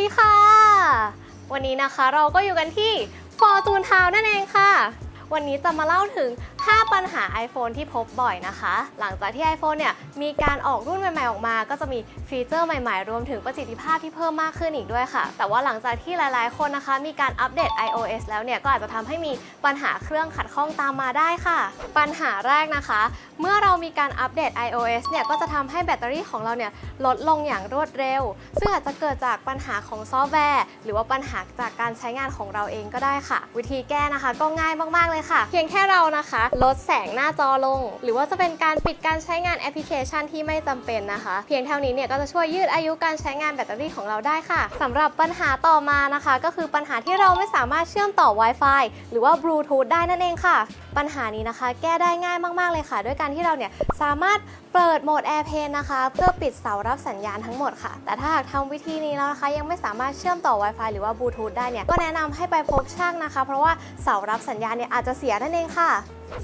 ดีค่ะ วันนี้นะคะเราก็อยู่กันที่ฟอร์จูนทาวนั่นเอง วันนี้จะมาเล่าถึง 5 ปัญหา iPhone ที่พบบ่อยนะคะ หลังจากที่ iPhone เนี่ยมีการออกรุ่นใหม่ ๆ ออกมา ก็จะมีฟีเจอร์ใหม่ ๆ รวมถึงประสิทธิภาพที่เพิ่มมากขึ้นอีกด้วยค่ะ แต่ว่าหลังจากที่หลาย ๆ คนนะคะ มีการอัปเดต iOS แล้วเนี่ยก็อาจจะทำให้มีปัญหาเครื่องขัดข้องตามมาได้ค่ะ ปัญหาแรกนะคะ เมื่อเรามีการอัปเดต iOS เนี่ยก็จะทำให้แบตเตอรี่ของเราเนี่ยลดลงอย่างรวดเร็ว ซึ่งอาจจะเกิดจากปัญหาของซอฟต์แวร์ หรือว่าปัญหาจากการใช้งานของเราเองก็ได้ค่ะ วิธีแก้นะคะ ก็ง่ายมาก ๆ เลยค่ะ เพียงแค่เรานะคะ ลดแสงหน้าจอลง หรือว่าจะเป็นการปิดการใช้งานแอปพลิเคชันที่ไม่จำเป็นนะคะ เพียงเท่านี้เนี่ยก็จะช่วยยืดอายุการใช้งานแบตเตอรี่ของเราได้ค่ะสำหรับปัญหาต่อมานะคะ ก็คือปัญหาที่เราไม่สามารถเชื่อมต่อ Wi-Fi หรือว่าบลูทูธได้นั่นเองค่ะ ปัญหานี้นะคะ แก้ได้ง่ายมากๆเลยค่ะ ด้วยการที่เราเนี่ยสามารถเปิดโหมด AirPlane นะคะ เพื่อปิดเสารับสัญญาณทั้งหมดค่ะ แต่ถ้าหากทำวิธีนี้แล้วนะคะ ยังไม่สามารถเชื่อมต่อ Wi-Fi หรือว่าบลูทูธได้เนี่ยก็แนะนำให้ไปพบช่างนะคะ เพราะว่าเสารับสัญญาณเนี่ยอาจจะเสียนั่นเองค่ะ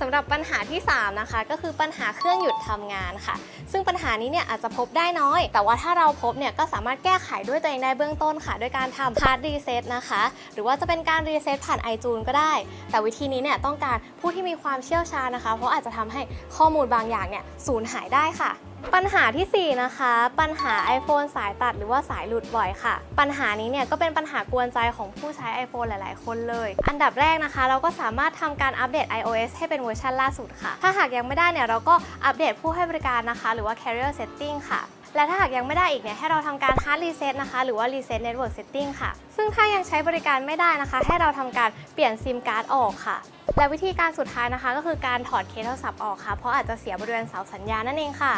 สำหรับปัญหาที่ 3 นะคะ ก็คือปัญหาเครื่องหยุดทำงานค่ะ ซึ่งปัญหานี้เนี่ยอาจจะพบได้น้อย แต่ว่าถ้าเราพบเนี่ยก็สามารถแก้ไขด้วยตัวเองได้เบื้องต้นค่ะ ด้วยการทำ hard reset นะคะ หรือว่าจะเป็นการ reset ผ่าน iTunes ก็ได้ แต่วิธีนี้เนี่ยต้องการผู้ที่มีความเชี่ยวชาญนะคะ เพราะอาจจะทำให้ข้อมูลบางอย่างเนี่ยสูญหายได้ค่ะ ปัญหาทีสี่ 4 นะคะ ปัญหา iPhone สายตัดหรือว่าสายหลุดบ่อยค่ะ ปัญหานี้เนี่ยก็เป็นปัญหากวนใจของผู้ใช้ iPhone หลาย ๆ คนเลย อันดับแรกนะคะ เราก็สามารถทำการอัปเดต iOS ให้เป็นเวอร์ชันล่าสุดค่ะ ถ้าหากยังไม่ได้เนี่ยเราก็อัปเดตผู้ให้บริการนะคะ หรือว่า carrier setting ค่ะและถ้าหากยังไม่ได้อีกเนี่ยให้เราทำการ hard reset นะคะ หรือว่า reset network setting ค่ะ ซึ่งถ้ายังใช้บริการไม่ได้นะคะ ให้เราทำการเปลี่ยนซิมการ์ดออกค่ะ และวิธีการสุดท้ายนะคะ ก็คือการถอดเคสโทรศัพท์ออกค่ะ เพราะอาจจะเสียบริเวณเสาสัญญาณนั่นเองค่ะ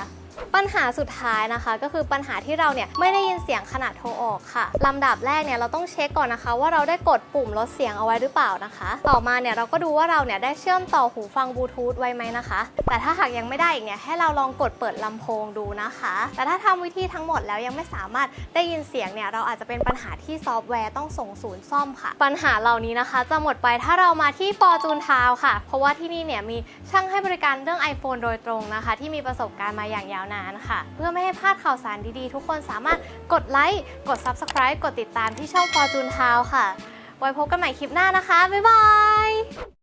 ปัญหาสุดท้ายนะคะก็คือปัญหาที่เราเนี่ยไม่ได้ยินเสียงขณะโทรออกค่ะลำดับแรกเนี่ยเราต้องเช็คก่อนนะคะ ว่าเราได้กดปุ่มลดเสียงเอาไว้หรือเปล่านะคะ ต่อมาเนี่ยเราก็ดูว่าเราเนี่ยได้เชื่อมต่อหูฟังบลูทูธไว้ไหมนะคะ แต่ถ้าหากยังไม่ได้อีกเนี่ยให้เราลองกดเปิดลำโพงดูนะคะ แต่ถ้าทำวิธีทั้งหมดแล้วยังไม่สามารถได้ยินเสียงเนี่ยเราอาจจะเป็นปัญหาที่ซอฟต์แวร์ต้องส่งศูนย์ซ่อมค่ะ ปัญหาเหล่านี้นะคะ จะหมดไปถ้าเรามาที่ Fortune Town ค่ะ เพราะว่าที่นี่เนี่ยมีช่างให้บริการเรื่อง iPhone โดยตรงนะคะ ที่มีประสบการณ์มาอย่างยาวนานค่ะ เพื่อไม่ให้พลาดข่าวสารดีๆ ทุกคนสามารถกดไลค์กด Subscribe กดติดตามที่ช่อง Fortune Town ค่ะ ไว้พบกันใหม่คลิปหน้านะคะ บ๊ายบาย